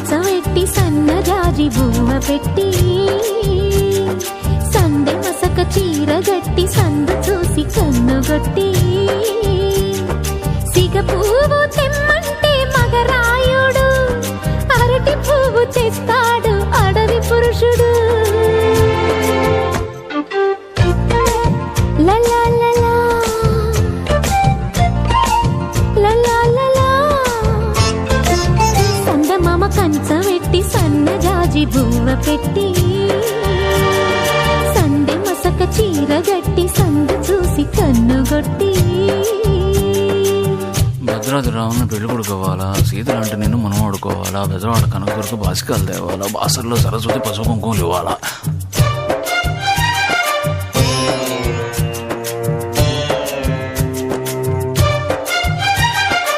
కంచవెట్టి సన్న జాజి బువ్వ పెట్టి సందె మసక చీర గట్టి సందు చూసి కన్నుగొట్టి సిగ పువ్వు తెమ్మంటే మగరాయుడు అరటి పువ్వు తెస్తా సందమామ సన్న జాజి బువ్వ పెట్టి సండే మసక చీర గట్టి సందు చూసి కన్నుగొట్టి భద్రాద్రి రావును పెళ్ళి కొడుకోవాలా? సీతలు అంటే నేను మనం ఆడుకోవాలా? బెజవాడ కనకదుర్గ బాసికాలు తేవాలా? బాసర్లో సరస్వతి పసుపు కుంకుమలు ఇవ్వాలా?